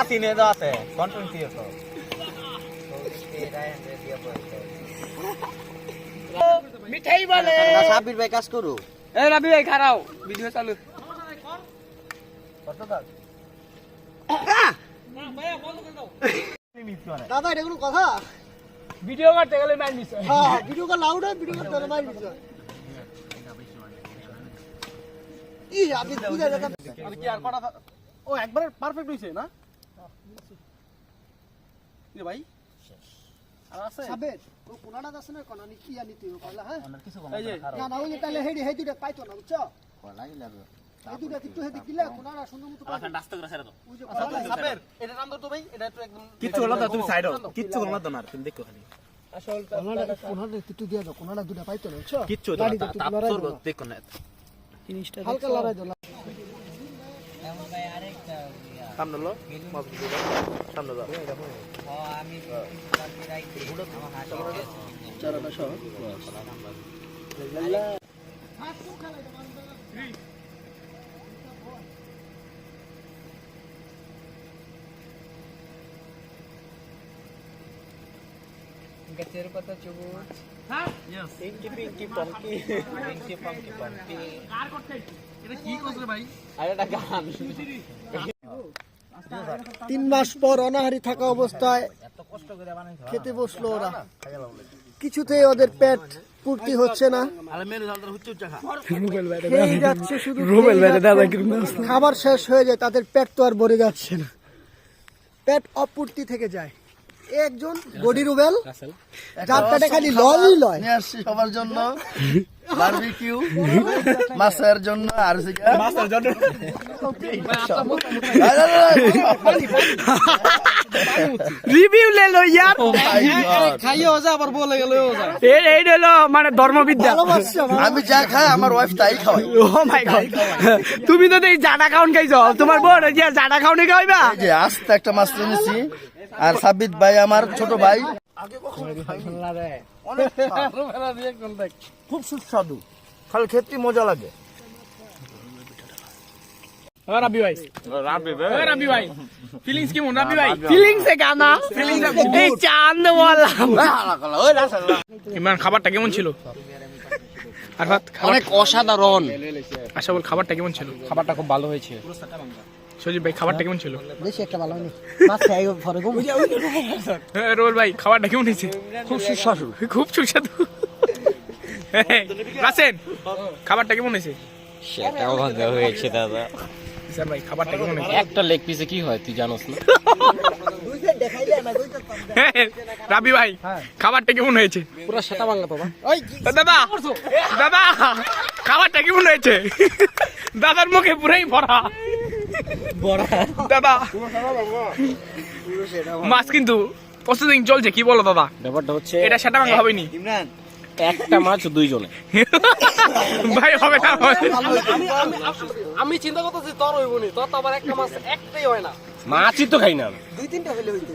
আসি নিয়ে যাওয়াতে কন্টেন্ট ক্রিয়েটর মিঠাই বলে। সাবির ভাই কাজ করু এ রাবি ভাই খারাও। ভিডিও চালু। দাদা এটা কোনো কথা? ভিডিও করতে গেলে মাইন মিস হ্যাঁ ভিডিও কল লাউড ভিডিও করতে হলে মাইর দিছে। ই আপনি বুঝে কি আর কটা ও একবারে পারফেক্ট হইছে না? ভাই? আর আছে? সাবের? ও কোনাটা আছে না কোনা? কি আনি তুই? কইলা হ্যাঁ? কিছু এই না না ওই তাহলে হেডি হেডি পাইতো না বুঝছ? এই দুটা কিন্তু হেডি দিলে কোনাটা সুন্দর মতো পাইতো। রাস্তা করে ছেড়ে দাও। ওই এটা নাম তো ভাই এটা একটু একদম কিচ্ছু হলো না তুমি সাইড কিচ্ছু হলো না তুমি দেখো খালি। আসল কোনাটা কোনাটা একটু দাও কোনাটা দুটা পাইতো না বুঝছ? কিচ্ছু দিও। দেখো জিনিসটা হালকা লড়াই দিও না। সামনে লো সামনে যাও চারাটা সহ। পঙ্কি পঙ্কি এটা কি করছে ভাই? আর এটা গান। তিন মাস পর অনাহারি থাকা অবস্থায় খেতে বসল ওরা। কিছুতেই ওদের পেট পূর্তি হচ্ছে না। যাচ্ছে শুধু খাবার শেষ হয়ে যায় তাদের পেট তো আর ভরে যাচ্ছে না। পেট অপূর্তি থেকে যায়। একজন বডি রুবেল যার কাটে খালি লই লয় নিয়ে আসছি সবার জন্য বারবিকিউ মাছের জন্য আর মাছের জন্য রিভিউ লে লো ইয়ার খাইও যা আবার বলে গেল এই এই হলো মানে ধর্মবিদ্যা। আমি যা খাই আমার ওয়াইফ তাই খাওয়াই ও মাই গড তুমি তো এই জাডা খাউন খাইছো। তোমার বড় যে জাডা খাউনি খাইবা এই যে আস্তে একটা মাছ এনেছি আর সাবিত ভাই আমার ছোট ভাই। খুব সুস্বাদু। খালি খেতে মজা লাগে। রাবি ভাই। রাবি ভাই। রাবি ভাই। ফিলিংস কেমন রাবি ভাই? ফিলিংস গানা ফিলিংস এই চাঁদ ইমরান খাবারটা কেমন ছিল? আরফাত অনেক অসাধারণ। আশা বল খাবারটা কেমন ছিল? খাবারটা খুব ভালো হয়েছে। সজীব ভাই খাবারটা কেমন ছিল? বেশি একটা ভালো হয়নি। মাছ খাই ঘরে ঘুম। হ্যাঁ, রোল ভাই খাবারটা কেমন হয়েছে? খুব সুস্বাদু। খুব সুস্বাদু। হ্যাঁ, রাসেন খাবারটা কেমন হয়েছে? সেটাও ভালো হয়েছে দাদা। খাবারটা একটা লেগ পিসে কি হয় তুই জানোস না? হ্যাঁ, রাবি ভাই খাবারটা কেমন হয়েছে? পুরো সেটা বাংলা বাবা দাদা দাদা খাবারটা কেমন হয়েছে? দাদার মুখে পুরাই ভরা। দাদা মাছ কিন্তু প্রসেসিং চলছে কি বলো দাদা? ব্যাপারটা হচ্ছে এটা সেটা ভাঙা হবে নি ইমরান একটা মাছ দুইজনে। ভাই হবে না। আমি চিন্তা করতেছি তোর হইব নি। তোর তো আবার একটা মাছ একটাই হয় না। মাছই তো খাই না আমি। দুই তিনটা হলে হইতো।